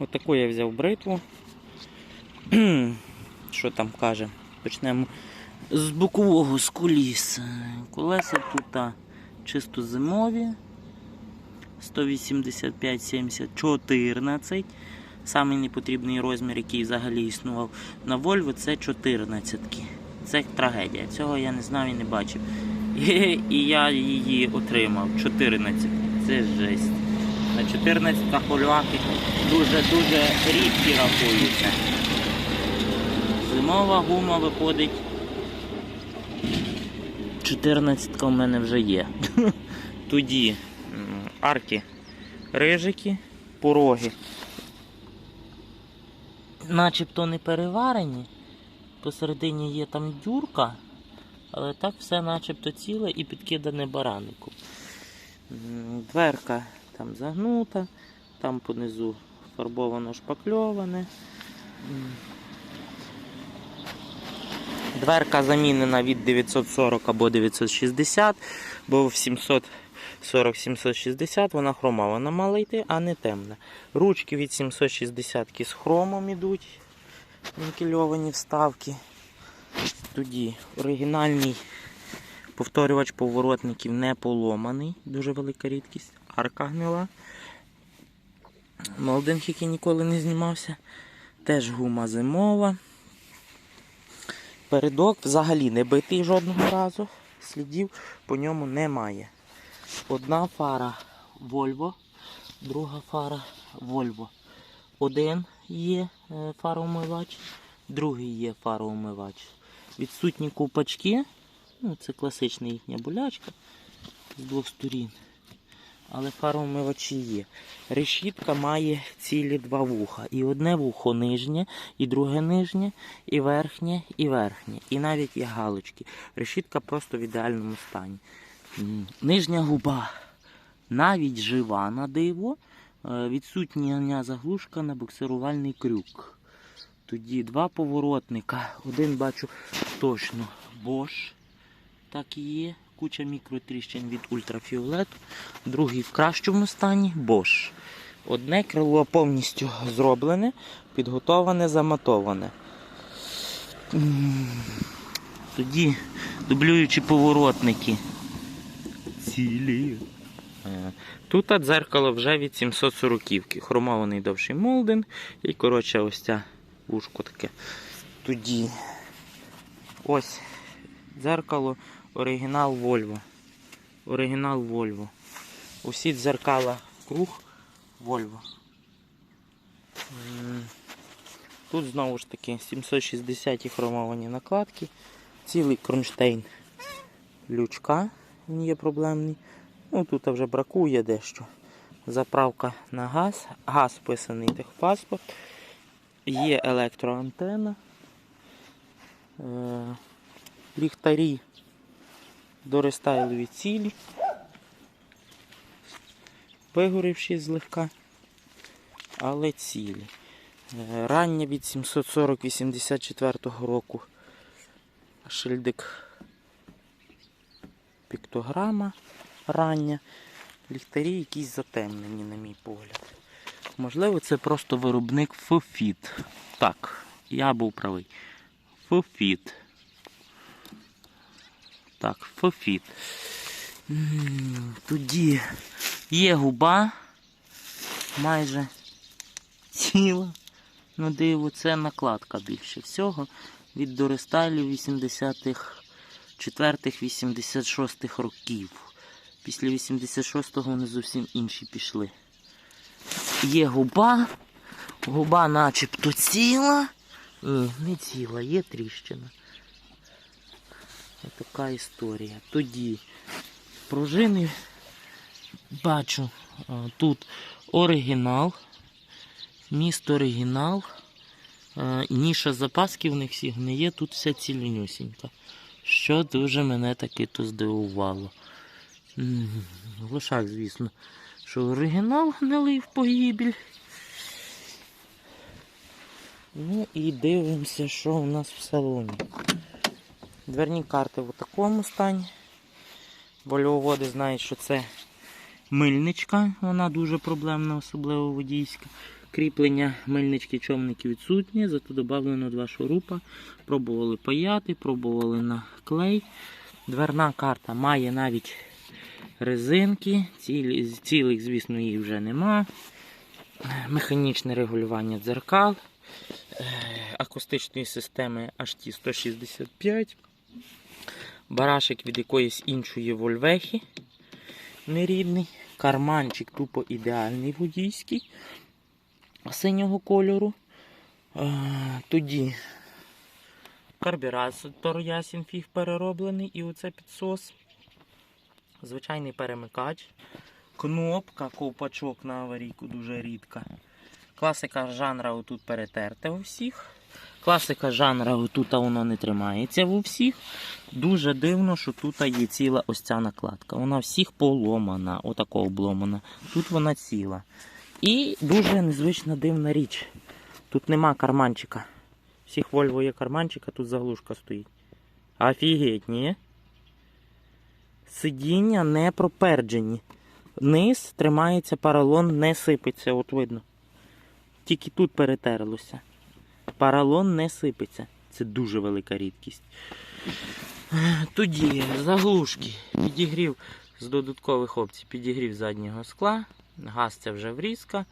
Отаку я взяв бритву. Що там каже? Почнемо з бокового з коліс. Колеса тут чисто зимові. 185 70 14. Самий непотрібний розмір, який взагалі існував на Volvo, це 14. Це трагедія. Цього я не знав і не бачив. І я її отримав. 14. Це жесть. На 14 поляки дуже-дуже рідкі рахуються. Зимова гума виходить. 14 у мене вже є. Тоді арки рижики, пороги. Начебто не переварені. Посередині є там дюрка, але так все начебто ціле і підкидане бараником. М, Дверка там загнута, там понизу фарбовано шпакльоване. Дверка замінена від 940 або 960, бо в 740-760 вона хромована мала йти, а не темна. Ручки від 760 з хромом ідуть, вінкельовані вставки. Тоді оригінальний повторювач поворотників не поломаний, дуже велика рідкість. Арка гнила. Молдинг, який ніколи не знімався. Теж гума зимова. Передок взагалі не битий жодного разу. Слідів по ньому немає. Одна фара Volvo, друга фара Volvo. Один є е, фароумивач, другий є фароумивач. Відсутні ковпачки. Ну, це класична їхня болячка з двох сторін. Але фароумивачі є. Решітка має цілі два вуха. І одне вухо нижнє, і друге нижнє, і верхнє, і верхнє. І навіть є галочки. Решітка просто в ідеальному стані. Нижня губа навіть жива на диво. Е, Відсутня заглушка на буксирувальний крюк. Тоді два поворотника. Один бачу точно Bosch. Так і є. Куча мікротріщин від ультрафіолету. Другий в кращому стані Bosch. Одне крило повністю зроблене, підготоване, заматоване. Тоді дублюючі поворотники. Цілі. Е, Тут дзеркало вже від 740-ки. Хромований довший молдинг. І, коротше, ось ця вушко таке. Тоді ось дзеркало оригінал Volvo. Оригінал Volvo. Усі дзеркала круг Volvo. Тут знову ж таки 760 хромовані накладки. Цілий кронштейн лючка, він є проблемний. Ну, тут вже бракує дещо. Заправка на газ. Газ вписаний техпаспорт. Є електроантена. Е, ліхтарі до рестайлові цілі. Вигорівші злегка, але цілі. Е, Рання від 740-84 року. Шильдик піктограма рання. Ліхтарі якісь затемнені, на мій погляд. Можливо, це просто виробник Фофіт. Так, я був правий. Фофіт. Так, Фофіт. Тоді є губа. Майже ціла. На диво, це накладка більше всього. Від дорестайлів 80-х, 4-х, 86-х років. Після 86-го вони зовсім інші пішли. Є губа. Губа начебто ціла. Ні, не ціла, є тріщина. Така історія. Тоді пружини бачу тут оригінал. Міст оригінал. Ніша запаски в них всіх не є, тут вся цілінюсінька. Що дуже мене таки то здивувало. Глушак, звісно, що оригінал гнилий в погибель. Ну і дивимося, що у нас в салоні. Дверні карти в такому стані. Больоводи знають, що це мильничка, вона дуже проблемна, особливо водійська. Кріплення мильнички човники відсутнє, зато додавлено два шурупа. Пробували паяти, пробували на клей. Дверна карта має навіть резинки, Цілі, цілих, звісно, їх вже нема. Механічне регулювання дзеркал, е, акустичної системи HT165 барашик від якоїсь іншої вольвехи нерідний. Карманчик тупо ідеальний водійський синього кольору. Тоді карбюратор ясін перероблений. І оце підсос. Звичайний перемикач. Кнопка, ковпачок на аварійку дуже рідка. Класика жанра отут перетерта у всіх. Класика жанра отут воно не тримається у всіх. Дуже дивно, що тут є ціла ось ця накладка. Вона всіх поломана, отако обломана. Тут вона ціла. І дуже незвична дивна річ. Тут нема карманчика. Всіх Volvo є карманчик, а тут заглушка стоїть. Офігеть, ні? Сидіння не проперджені. Низ тримається паралон, не сипеться, от видно. Тільки тут перетерлося. Паралон не сипеться. Це дуже велика рідкість. Тоді заглушки. Підігрів з додаткових опцій. Підігрів заднього скла. Газ це вже врізка.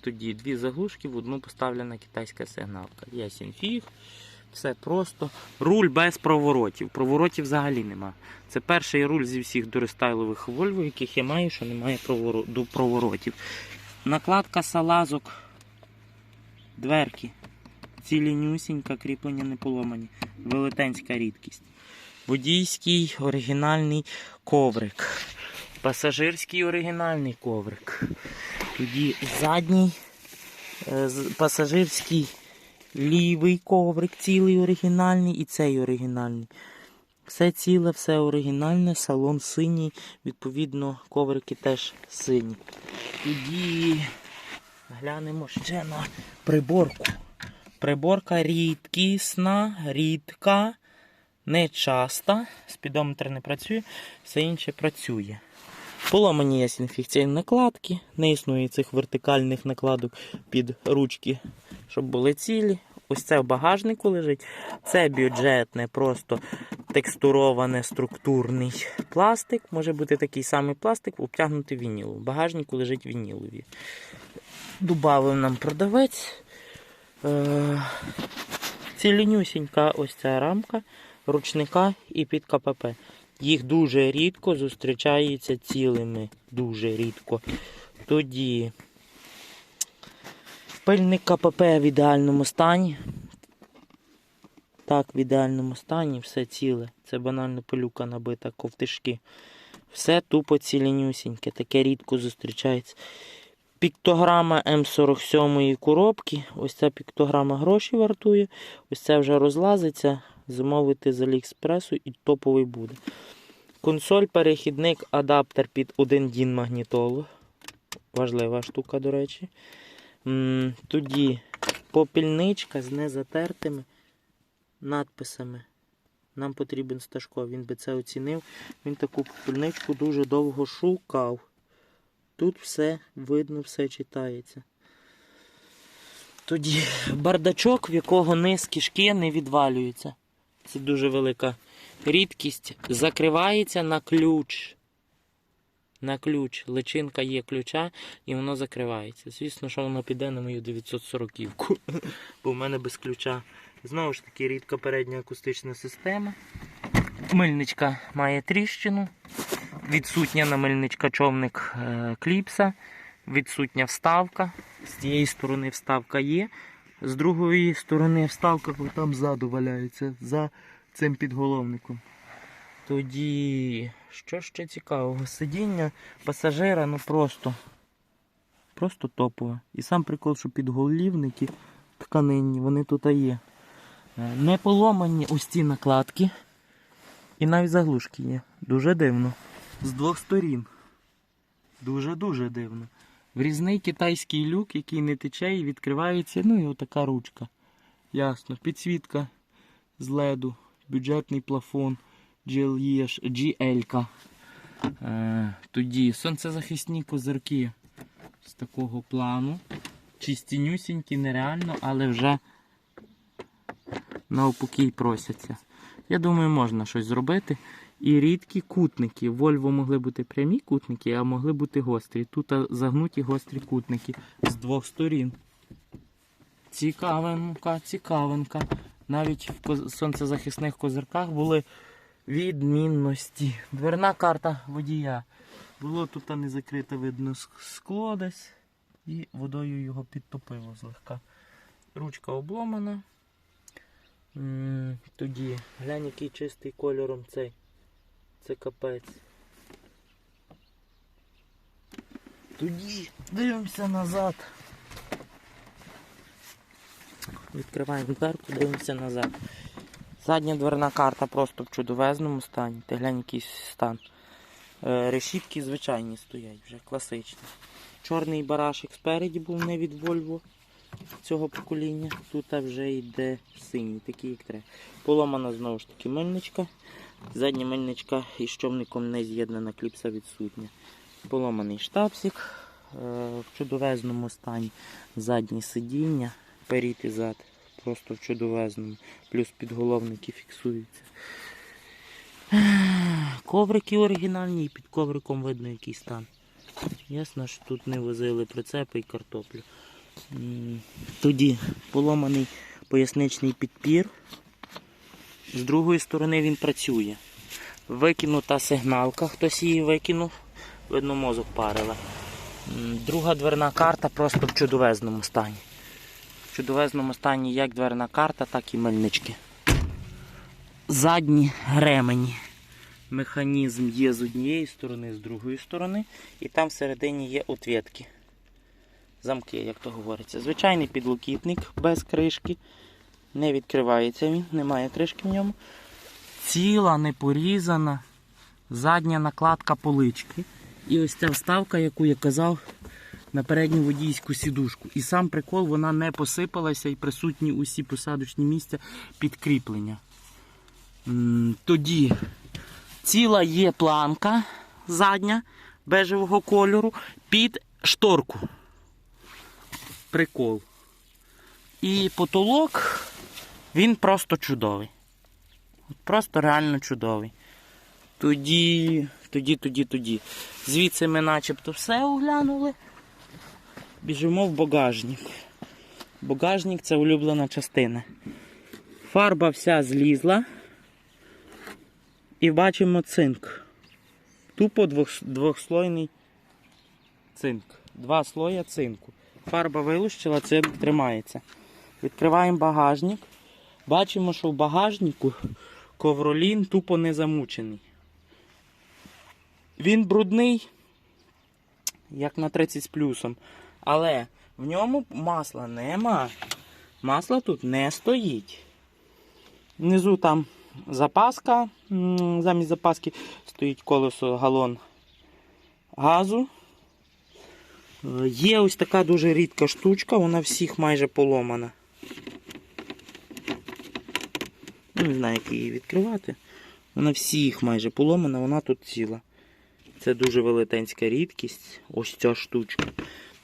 Тоді дві заглушки, в одну поставлена китайська сигналка. Ясен фіг. Все просто. Руль без проворотів. Проворотів взагалі нема. Це перший руль зі всіх дорестайлових Volvo, яких я маю, що немає проворотів. Накладка салазок, дверки. Цілінюсінька, кріплення не поломані. Велетенська рідкість. Водійський оригінальний коврик. Пасажирський оригінальний коврик. Тоді задній е, пасажирський лівий коврик, цілий оригінальний і цей оригінальний. Все ціле, все оригінальне, салон синій, відповідно, коврики теж сині. Тоді глянемо ще на приборку. Приборка рідкісна, рідка, нечаста. Спідометр не працює, все інше працює. Поломані є інфекційні накладки, не існує цих вертикальних накладок під ручки, щоб були цілі. Ось це в багажнику лежить. Це бюджетне, просто текстуроване структурний пластик. Може бути такий самий пластик, обтягнутий вінілом. В багажнику лежить вінілові. Добавив нам продавець. Е, Цілінюсінька ось ця рамка ручника і під КПП. Їх дуже рідко зустрічаються цілими. Дуже рідко. Тоді пильник КПП в ідеальному стані. Так, в ідеальному стані все ціле. Це банально пилюка набита, ковтишки. Все тупо цілінюсіньке, таке рідко зустрічається. Піктограма М47 коробки. Ось ця піктограма гроші вартує. Ось це вже розлазиться. Замовити з Аліекспресу і топовий буде. Консоль, перехідник, адаптер під 1 дін магнітолу. Важлива штука, до речі. Тоді попільничка з незатертими надписами. Нам потрібен Сташко, він би це оцінив. Він таку попільничку дуже довго шукав. Тут все видно, все читається. Тоді бардачок, в якого низ кишки не відвалюється. Це дуже велика рідкість. Закривається на ключ. На ключ. Личинка є ключа і воно закривається. Звісно, що воно піде на мою 940-ку, бо в мене без ключа. Знову ж таки, рідка передня акустична система. Мильничка має тріщину. Відсутня на мильничка човник е, кліпса. Відсутня вставка. З цієї сторони вставка є. З другої сторони вставка там ззаду валяється за цим підголовником. Тоді, що ще цікавого? Сидіння пасажира, ну просто. Просто топове. І сам прикол, що підголівники тканинні, вони тут є. Е, Не поломані ось ці накладки. І навіть заглушки є. Дуже дивно. З двох сторін. Дуже-дуже дивно. Врізний китайський люк, який не тече і відкривається, ну і отака ручка. Ясно. Підсвітка з леду, бюджетний плафон, GL. Е, тоді сонцезахисні козирки. з такого плану. Чистінюсінькі, нереально, але вже на упокій просяться. Я думаю, можна щось зробити. І рідкі кутники. Вольво могли бути прямі кутники, а могли бути гострі. Тут загнуті гострі кутники з двох сторін. Цікавинка, цікавинка. Навіть в сонцезахисних козирках були відмінності. Дверна карта водія. Було тут не закрите, видно, скло десь. І водою його підтопило злегка. Ручка обломана. Тоді глянь, який чистий кольором цей. Це капець. Тоді дивимося назад. Відкриваємо дверку, дивимося назад. Задня дверна карта просто в чудовезному стані. Ти глянь якийсь стан. Е, решітки звичайні стоять, вже класичні. Чорний барашек спереді був не від Volvo цього покоління. Тут вже йде синій, такий як треба. Поломана знову ж таки мильничка. Задня мильничка із човником не з'єднана, кліпса відсутня. Поломаний штапсик е, в чудовезному стані. Задні сидіння, перед і зад. Просто в чудовезному. Плюс підголовники фіксуються. Коврики оригінальні і під ковриком видно який стан. Ясно, що тут не возили прицепи і картоплю. Тоді поломаний поясничний підпір. З другої сторони він працює. Викинута сигналка, хтось її викинув, видно, мозок парила. Друга дверна карта просто в чудовезному стані. В чудовезному стані як дверна карта, так і мельнички. Задні ремені. Механізм є з однієї сторони, з другої сторони, і там всередині є отвідки. Замки, як то говориться. Звичайний підлокітник без кришки. Не відкривається він, немає кришки в ньому. Ціла, не порізана. Задня накладка полички. І ось ця вставка, яку я казав, на передню водійську сідушку. І сам прикол, вона не посипалася і присутні усі посадочні місця підкріплення. Тоді ціла є планка задня бежевого кольору під шторку. Прикол. І потолок, він просто чудовий. Просто реально чудовий. Тоді, тоді, тоді, тоді. Звідси ми начебто все оглянули. Біжимо в багажник. Багажник це улюблена частина. Фарба вся злізла. І бачимо цинк. Тупо двох, двохслойний цинк. Два слоя цинку. Фарба вилущила, цинк тримається. Відкриваємо багажник. Бачимо, що в багажнику ковролін тупо не замучений. Він брудний, як на 30 з плюсом. Але в ньому масла нема. Масла тут не стоїть. Внизу там запаска. Замість запаски стоїть колесо галон газу. Є ось така дуже рідка штучка, вона всіх майже поломана. Ну, Не знаю, як її відкривати. Вона всіх майже поломана, вона тут ціла. Це дуже велетенська рідкість. Ось ця штучка.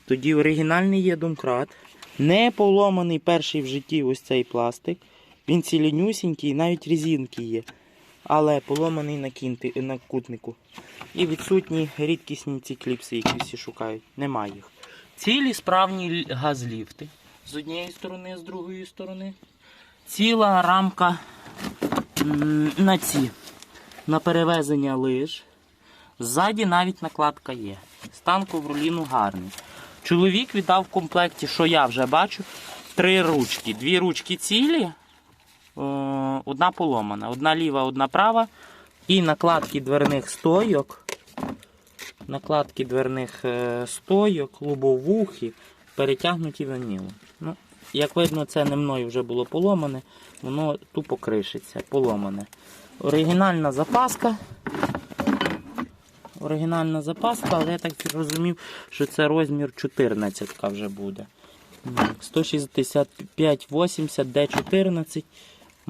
Тоді оригінальний є домкрат. Не поломаний перший в житті ось цей пластик. Він цілінюсінький, навіть різинки є. Але поломаний на, кінти, на кутнику. І відсутні рідкісні ці кліпси, які всі шукають. Немає їх. Цілі справні газліфти. З однієї сторони, з другої сторони. Ціла рамка на ці. На перевезення лиж. Ззаді навіть накладка є. Стан ковроліну гарний. Чоловік віддав в комплекті, що я вже бачу, три ручки. Дві ручки цілі, одна поломана. Одна ліва, одна права. І накладки дверних стойок. Накладки дверних е, стойок, лобовухи, перетягнуті ванілом. Ну, як видно, це не мною вже було поломане, воно тупо кришиться, поломане. Оригінальна запаска. Оригінальна запаска, але я так зрозумів, що це розмір 14 вже буде. М, 165-80 D14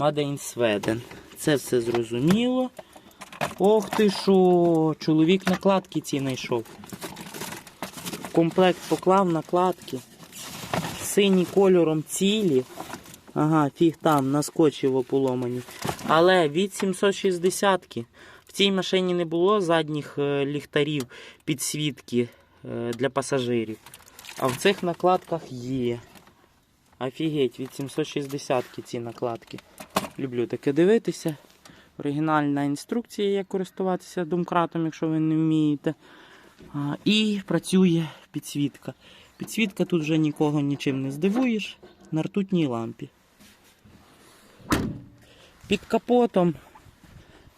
Made in Sweden. Це все зрозуміло. Ох ти що, чоловік накладки ці знайшов. комплект поклав накладки. Сині кольором цілі. Ага, фіг там, наскочило поломані. Але від 760-ки в цій машині не було задніх е, ліхтарів підсвітки е, для пасажирів. А в цих накладках є. Офігеть, від 760-ки ці накладки. Люблю таке дивитися. Оригінальна інструкція, як користуватися домкратом, якщо ви не вмієте. А, і працює підсвітка. Підсвітка тут вже нікого нічим не здивуєш на ртутній лампі. Під капотом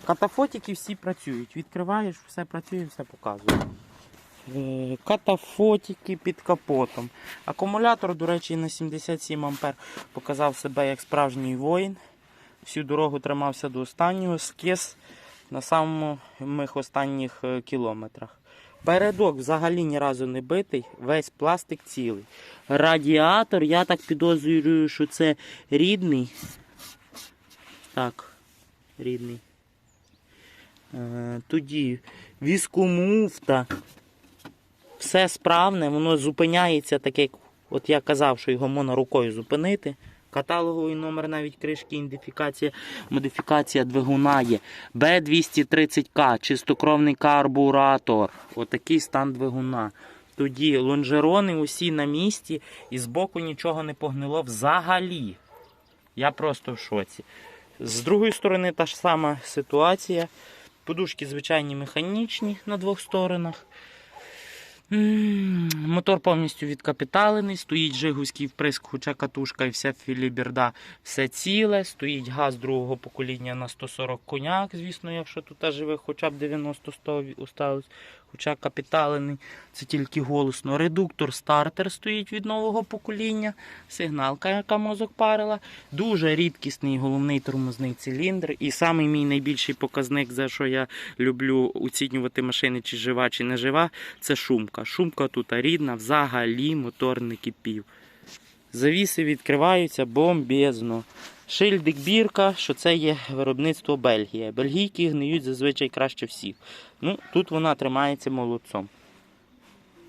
катафотики всі працюють. Відкриваєш, все працює, все показує. Е, Катафотики під капотом. Акумулятор, до речі, на 77 А показав себе як справжній воїн. Всю дорогу тримався до останнього, скис на самих останніх е, кілометрах. Передок взагалі ні разу не битий, весь пластик цілий. Радіатор, я так підозрюю, що це рідний. Так, рідний. Е, тоді віскомуфта. Все справне, воно зупиняється так, як от я казав, що його можна рукою зупинити. Каталоговий номер навіть кришки, ідентифікація, модифікація двигуна є. Б230К, чистокровний карбуратор. Отакий стан двигуна. Тоді лонжерони усі на місці і збоку нічого не погнило взагалі. Я просто в шоці. З другої сторони та ж сама ситуація. Подушки звичайні механічні на двох сторонах. Мотор повністю відкапіталений, стоїть жигуський вприск, хоча катушка і вся філіберда все ціле. Стоїть газ другого покоління на 140 коняк, звісно, якщо тут живе хоча б 90-100 осталось, хоча капіталений, це тільки голосно. Редуктор стартер стоїть від нового покоління, сигналка, яка мозок парила. Дуже рідкісний головний тормозний циліндр. І самий мій найбільший показник, за що я люблю оцінювати машини, чи жива, чи не жива, це шумка. Шумка тут рідна, взагалі мотор не кипів. Завіси відкриваються бомбезно. Шильдик бірка, що це є виробництво Бельгія. Бельгійки гниють зазвичай краще всіх. Ну, тут вона тримається молодцом.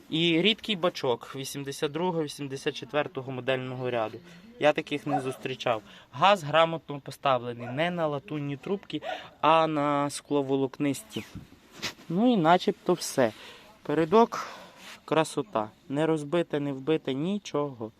І рідкий бачок 82-84 модельного ряду. Я таких не зустрічав. Газ грамотно поставлений не на латунні трубки, а на скловолокнисті. Ну і начебто все. Передок красота. Не розбите, не вбите нічого.